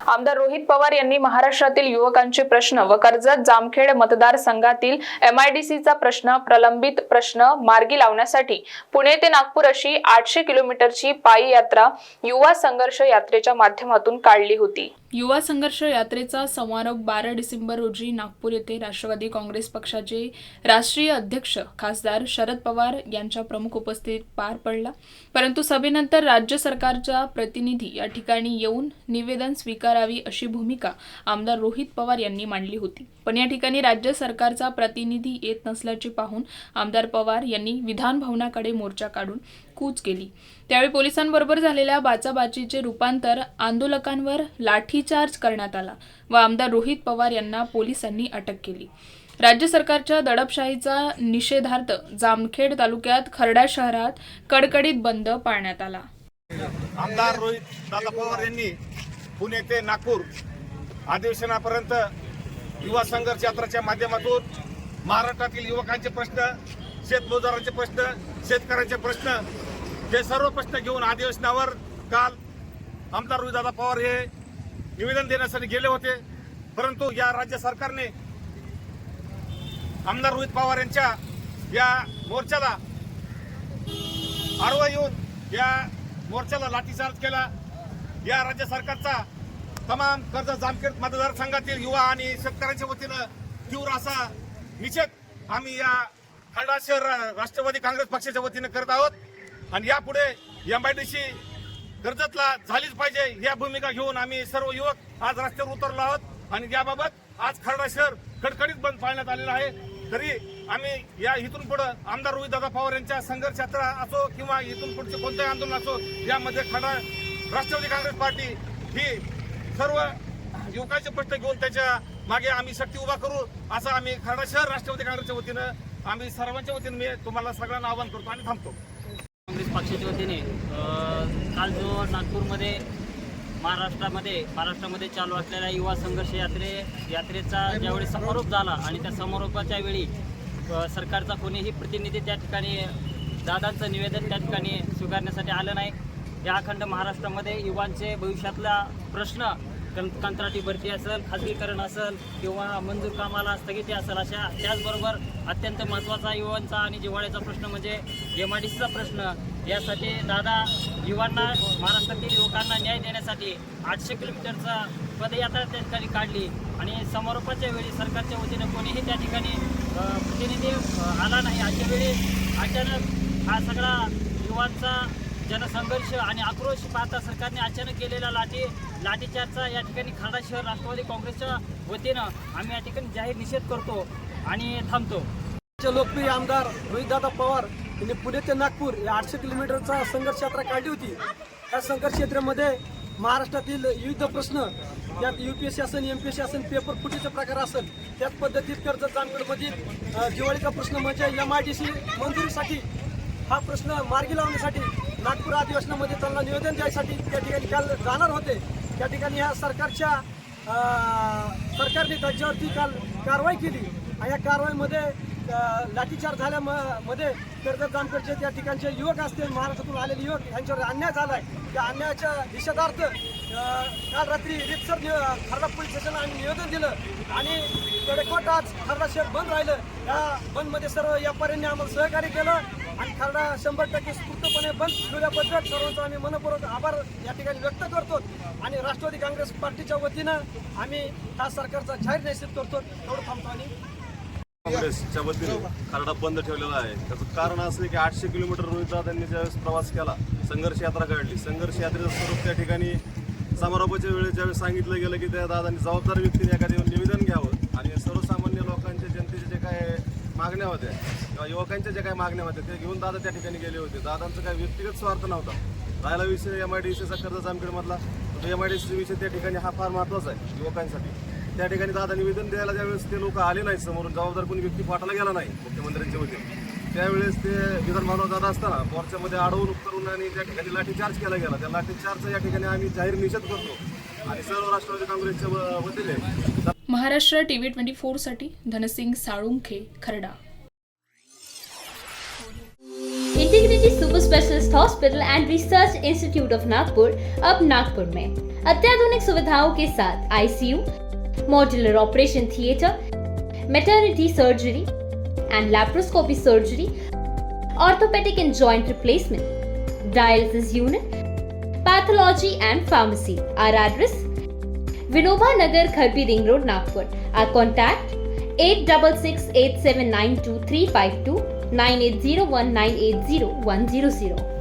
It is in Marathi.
आमदार रोहित पवार यांनी महाराष्ट्रातील युवकांचे प्रश्न व कर्जत जामखेड मतदारसंघातील एमआयडीसीचा प्रश्न प्रलंबित प्रश्न मार्गी लावण्यासाठी पुणे ते नागपूर अशी आठशे किलोमीटरची पायी यात्रा युवा संघर्ष यात्रेच्या माध्यमातून काढली होती. युवा संघर्ष यात्रेचा समारोप बारा डिसेंबर रोजी नागपूर येथे राष्ट्रवादी काँग्रेस पक्षाचे राष्ट्रीय अध्यक्ष खासदार शरद पवार यांच्या प्रमुख उपस्थितीत पार पडला. परंतु सभेनंतर राज्य सरकारचा प्रतिनिधी या ठिकाणी येऊन निवेदन स्वीकारावी अशी भूमिका आमदार रोहित पवार यांनी मांडली होती. पण या ठिकाणी राज्य सरकारचा प्रतिनिधी येत नसल्याचे पाहून आमदार पवार यांनी विधान भवनाकडे मोर्चा काढून कूच केली. त्यावेळी पोलिसांबरोबर झालेल्या बाचाबाचीचे रूपांतर आंदोलकांवर लाठीचार्ज करण्यात आला व आमदार रोहित पवार यांना पोलिसांनी अटक केली. राज्य सरकारच्या दडपशाहीचा निषेधार्थ जामखेड तालुक्यात खर्डा शहरात कडकडीत बंद पाळण्यात आला. आमदार रोहित दादा पवार यांनी पुणे ते नागपूर अधिवेशनापर्यंत युवा संघर्ष यात्राच्या माध्यमातून महाराष्ट्रातील युवकांचे प्रश्न शेतमजुरांचे प्रश्न शेतकऱ्यांचे प्रश्न हे सर्व प्रश्न घेऊन अधिवेशनावर काल आमदार रुईदादा पवार हे निवेदन देण्यासाठी गेले होते. परंतु या राज्य सरकारने आमदार रोहित पवार यांच्या या मोर्चाला आडवा येऊन या मोर्चाला लाठीचार्ज केला. या राज्य सरकारचा तमाम कर्ज जामखेड मतदारसंघातील युवा आणि शेतकऱ्यांच्या वतीनं तीव्र असा निषेध आम्ही या खंडा शहर राष्ट्रवादी काँग्रेस पक्षाच्या वतीनं करत आहोत. आणि यापुढे एमआयडीसी कर्जतला झालीच पाहिजे या भूमिका घेऊन आम्ही सर्व युवक आज रस्त्यावर उतरलो आहोत. आणि याबाबत आज खरडा शहर कडकडीत बंद पाळण्यात आलेला आहे. तरी आम्ही या इथून पुढे आमदार रोहितदादा पवार यांच्या संघर्ष यात्रा असो किंवा इथून पुढचे कोणतेही आंदोलन असो यामध्ये खडा राष्ट्रवादी काँग्रेस पार्टी ही सर्व युवकांचे प्रश्न घेऊन त्याच्यामागे आम्ही शक्ती उभा करू असं आम्ही खरडा शहर राष्ट्रवादी काँग्रेसच्या वतीनं आम्ही सर्वांच्या वतीने मी तुम्हाला सगळ्यांना आवाहन करतो आणि थांबतो. काँग्रेस पक्षाच्या वतीने काल जो नागपूरमध्ये महाराष्ट्रामध्ये महाराष्ट्रामध्ये चालू असलेल्या युवा संघर्ष यात्रे यात्रेचा ज्यावेळी समारोप झाला आणि त्या समारोपाच्या वेळी सरकारचा कोणीही प्रतिनिधी त्या ठिकाणी दादांचं निवेदन त्या ठिकाणी स्वीकारण्यासाठी आलं नाही. या अखंड महाराष्ट्रामध्ये युवांचे भविष्यातला प्रश्न कं कंत्राटी भरती असेल खाजगीकरण असेल किंवा मंजूर कामाला स्थगिती असेल अशा त्याचबरोबर अत्यंत महत्त्वाचा युवांचा आणि जिव्हाळ्याचा प्रश्न म्हणजे एम आय डी सीचा प्रश्न. यासाठी दादा युवांना महाराष्ट्रातील युवकांना न्याय देण्यासाठी आठशे किलोमीटरचा पदयात्रा त्या ठिकाणी काढली. आणि समारोपाच्या वेळी सरकारच्या वतीनं कोणीही त्या ठिकाणी प्रतिनिधी आला नाही. अशा वेळी अचानक हा सगळा युवांचा जनसंघर्ष आणि आक्रोश पाहता सरकारने अचानक केलेला लाठी लाठीचारचा या ठिकाणी खाडा शहर राष्ट्रवादी काँग्रेसच्या वतीनं आम्ही या ठिकाणी जाहीर निषेध करतो आणि थांबतो. लोकप्रिय आमदार रोहितदादा पवार यांनी पुणे ते नागपूर या आठशे किलोमीटरचा संघर्ष यात्रा काढली होती. या संघर्ष यात्रेमध्ये महाराष्ट्रातील विविध प्रश्न यात यू पी एस सी असेल एम पी एस सी असेल पेपर फुटीचे प्रकार असेल त्याच पद्धतीत कर्ज जामगडमधील दिवाळीचा प्रश्न म्हणजे एम आय डी सी मंजुरीसाठी हा प्रश्न मार्गी लावण्यासाठी नागपूर अधिवेशनामध्ये त्यांना निवेदन द्यायसाठी त्या ठिकाणी काल जाणार होते. त्या ठिकाणी या सरकारच्या सरकारने त्यांच्यावरती काल कारवाई केली. आणि या कारवाईमध्ये लाठीचार झाल्या म झाल्यामध्ये कर्जत जामखेडचे त्या ठिकाणचे युवक असतील महाराष्ट्रातून आलेले युवक यांच्यावर अन्याय झाला आहे त्या अन्यायाच्या निषेधार्थ काल रात्री रितसर खरडा पोलीस स्टेशनला आम्ही निवेदन दिलं. आणि कडेकोट आज खरडा शहर बंद राहिलं. या बंदमध्ये सर्व व्यापाऱ्यांनी आम्हाला सहकार्य केलं. आणि खरडा शंभर टक्के स्फूर्तपणे बंद ठेवल्याबद्दल सर्वांचा आम्ही मनपूर्वक आभार या ठिकाणी व्यक्त करतो आणि राष्ट्रवादी काँग्रेस पार्टीच्या वतीनं आम्ही हा सरकारचा जाहीर निषेध करतो. एवढं थांबतो आणि काँग्रेसच्या वतीने खरडा बंद ठेवलेला आहे. त्याचं कारण असं आहे की आठशे किलोमीटर रोहित त्यांनी ज्यावेळेस प्रवास केला संघर्ष यात्रा काढली. संघर्ष यात्रेचं स्वरूप त्या ठिकाणी समारोपाच्या वेळेस ज्यावेळेस सांगितलं गेलं की त्या दादांनी जबाबदार व्यक्तीने एखादे निवेदन घ्यावं. आणि सर्वसामान्य लोकांच्या जनतेचे जे काय मागण्या होत्या. किंवा युवकांच्या ज्या काही मागण्या होत्या ते घेऊन दादा त्या ठिकाणी गेले होते. दादांचा काही व्यक्तिगत स्वार्थ नव्हता. राहिला विषय एम आय डी सीचा कर्ज जामखेडमधला तो एम आय डी सी विषय त्या ठिकाणी हा फार महत्त्वाचा आहे युवकांसाठी. त्या ठिकाणी दादा निवेदन द्यायला ज्यावेळेस ते लोक आले नाहीत समोरून जबाबदार कोणी व्यक्ती पाठवला गेला नाही मुख्यमंत्र्यांचे होते. त्यावेळेस ते विधान भवनावर जात असताना मोर्चामध्ये अडवून करून आणि त्या ठिकाणी लाठीचार्ज केला गेला. त्या लाठीचार्जचा या ठिकाणी आम्ही जाहीर निषेध करतो. आणि सर्व राष्ट्रवादी काँग्रेसच्या व- वतीने Maharashtra TV twenty फोरसाठी Dhansing Salunkhe, Kharda. Integrity super specialist hospital and research institute of Nagpur अब नागपुर में। अत्याधुनिक सुविधाओं के साथ ICU modular operation theatre maternity surgery and laparoscopy surgery orthopedic and joint replacement dialysis unit pathology and pharmacy. Our address? Vinoba Nagar, Kharbi Ring Road, Nagpur. Our contact 8668792352 9801980 100.